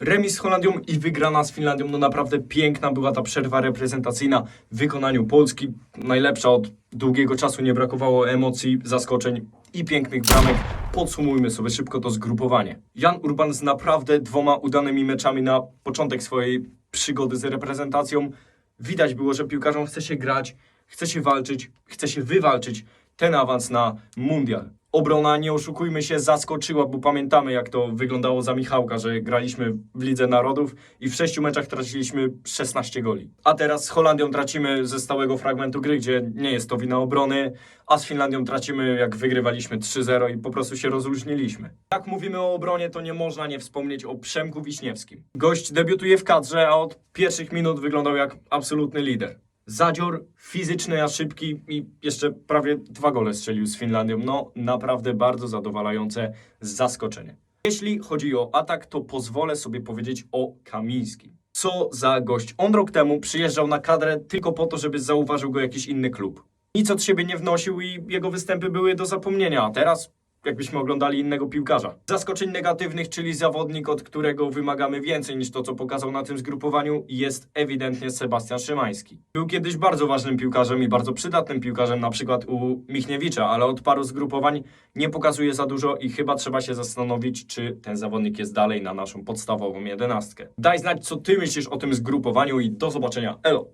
Remis z Holandią i wygrana z Finlandią. No naprawdę piękna była ta przerwa reprezentacyjna w wykonaniu Polski. Najlepsza od długiego czasu, nie brakowało emocji, zaskoczeń i pięknych bramek. Podsumujmy sobie szybko to zgrupowanie. Jan Urban z naprawdę dwoma udanymi meczami na początek swojej przygody z reprezentacją. Widać było, że piłkarzom chce się grać, chce się walczyć, chce się wywalczyć ten awans na mundial. Obrona, nie oszukujmy się, zaskoczyła, bo pamiętamy jak to wyglądało za Michałka, że graliśmy w Lidze Narodów i w sześciu meczach traciliśmy 16 goli. A teraz z Holandią tracimy ze stałego fragmentu gry, gdzie nie jest to wina obrony, a z Finlandią tracimy jak wygrywaliśmy 3-0 i po prostu się rozluźniliśmy. Jak mówimy o obronie, to nie można nie wspomnieć o Przemku Wiśniewskim. Gość debiutuje w kadrze, a od pierwszych minut wyglądał jak absolutny lider. Zadzior, fizyczny, a szybki i jeszcze prawie dwa gole strzelił z Finlandią. No, naprawdę bardzo zadowalające zaskoczenie. Jeśli chodzi o atak, to pozwolę sobie powiedzieć o Kamińskim. Co za gość. On rok temu przyjeżdżał na kadrę tylko po to, żeby zauważył go jakiś inny klub. Nic od siebie nie wnosił i jego występy były do zapomnienia, a teraz jakbyśmy oglądali innego piłkarza. Zaskoczeń negatywnych, czyli zawodnik, od którego wymagamy więcej niż to, co pokazał na tym zgrupowaniu, jest ewidentnie Sebastian Szymański. Był kiedyś bardzo ważnym piłkarzem i bardzo przydatnym piłkarzem, na przykład u Michniewicza, ale od paru zgrupowań nie pokazuje za dużo i chyba trzeba się zastanowić, czy ten zawodnik jest dalej na naszą podstawową jedenastkę. Daj znać, co ty myślisz o tym zgrupowaniu i do zobaczenia. Elo!